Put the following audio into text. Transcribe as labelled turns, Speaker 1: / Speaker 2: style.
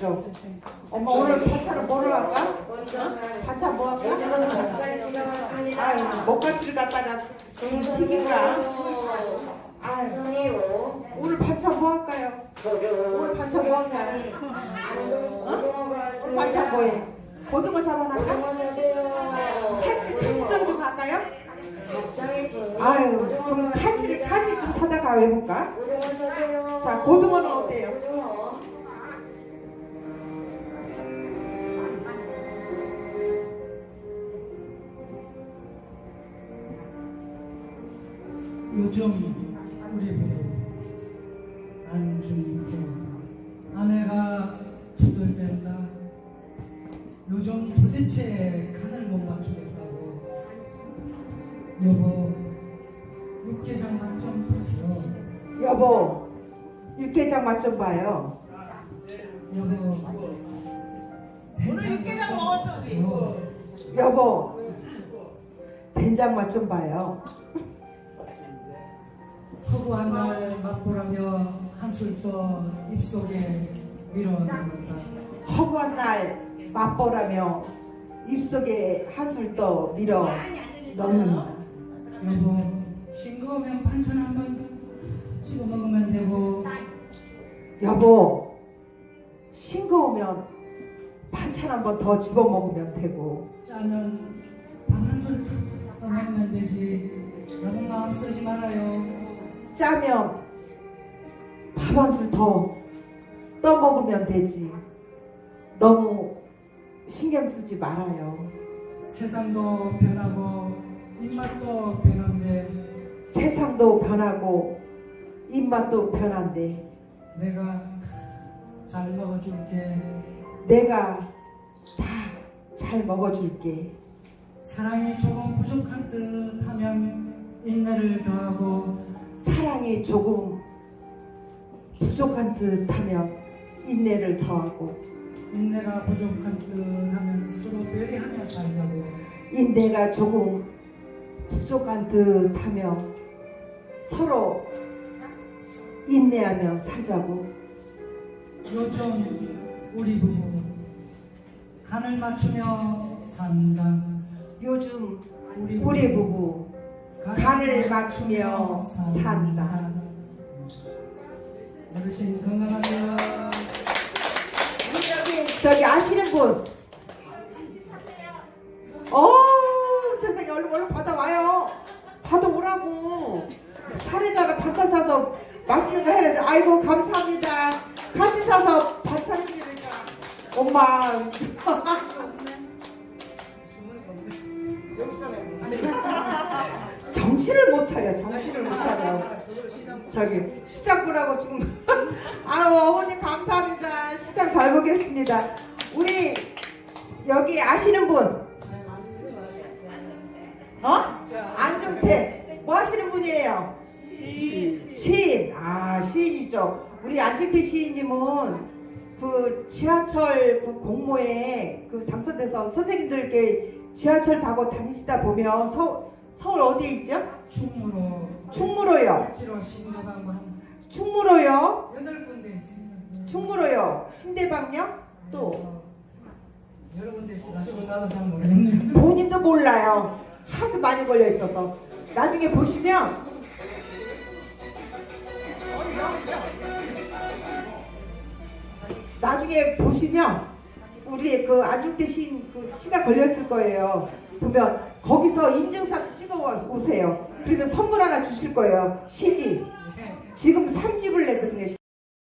Speaker 1: 싫어. 엄마 오늘 반찬은 뭐로 할까? 반찬 뭐 할까? 아유, 먹갈치를 갖다가 튀긴가? 아유, 오늘 반찬 뭐 할까요? 오늘 반찬 뭐 할까요? 오늘 반찬 뭐해? 고등어 잡아놨나? 칼치, 칼치 정도 갈까요? 아유, 그럼 칼치를, 칼치 좀 사다가 해볼까? 자, 고등어는 어때요?
Speaker 2: 요즘 우리 부부 안중부 아내가 투덜댄다 요즘 도대체 간을 못 맞추겠다고 여보 육개장 맛좀 보여
Speaker 1: 여보, 육개장 맛좀 봐요.
Speaker 2: 여보
Speaker 3: 오늘 육개장 먹었어, 우리.
Speaker 1: 여보, 된장 맛 좀 봐요.
Speaker 2: 허구한 날 맛보라며 한술 떠 입속에 밀어넣는다.
Speaker 1: 허구한 날 맛보라며 입속에 한술 떠 밀어 넣는다.
Speaker 2: 여보 싱거우면 반찬 한번 집어 먹으면 되고.
Speaker 1: 여보, 싱거우면 반찬 한번 더 집어 먹으면 되고.
Speaker 2: 짜면 밥 한술 더 먹으면 되지. 너무 마음 쓰지 말아요
Speaker 1: 짜면 밥 한 술 더 떠먹으면 되지. 너무 신경 쓰지 말아요.
Speaker 2: 세상도 변하고 입맛도 변한데
Speaker 1: 세상도 변하고 입맛도 변한데
Speaker 2: 내가 잘 먹어줄게
Speaker 1: 내가 다 잘 먹어줄게.
Speaker 2: 사랑이 조금 부족한 듯 하면 인내를 더하고
Speaker 1: 사랑이 조금 부족한 듯 하면 인내를 더하고
Speaker 2: 인내가 부족한 듯 하면 서로 배려하며 살자고.
Speaker 1: 인내가 조금 부족한 듯 하면 서로 인내하며 살자고.
Speaker 2: 요즘 우리 부부 간을 맞추며 산다.
Speaker 1: 요즘
Speaker 2: 우리
Speaker 1: 우리 부부 간을 맞추며 산다.
Speaker 2: 어르신 건강하세요.
Speaker 1: 우리 여기 저기 아시는 분? 어 세상에 얼른 얼른 받아와요. 받아오라고. 사례자가 반찬 사서 맛있는 거 해야지. 아이고 감사합니다. 같이 사서 반찬 해드리니까. 엄마. 정신을 못 차려. 정신을 못 차려. 저기 시장 보라고 지금 아유 어머니 감사합니다 시장 잘 보겠습니다 우리 여기 아시는 분 어? 안중태 뭐 하시는 분이에요? 시인 아 시인이죠 우리 안중태 시인님은 그 지하철 그 공모에 그 당선돼서 선생님들께 지하철 타고 다니시다 보면 서, 서울 어디에 있죠?
Speaker 2: 충무로
Speaker 1: 충무로요
Speaker 2: 억지로 신고하고 한
Speaker 1: 충무로요
Speaker 2: 여덟 군데 있습니다.
Speaker 1: 충무로요. 신대방역 또
Speaker 2: 어, 여러 군데. 지금 나도 잘 모르겠네요.
Speaker 1: 본인도 몰라요. 하도 많이 걸려 있어서 나중에 보시면 나중에 보시면 우리 그 안중대 시인 그 시가 걸렸을 거예요. 보면 거기서 인증샷 찍어 오세요. 그러면 선물 하나 주실 거예요. 시지. 지금 3집을 냈거든요.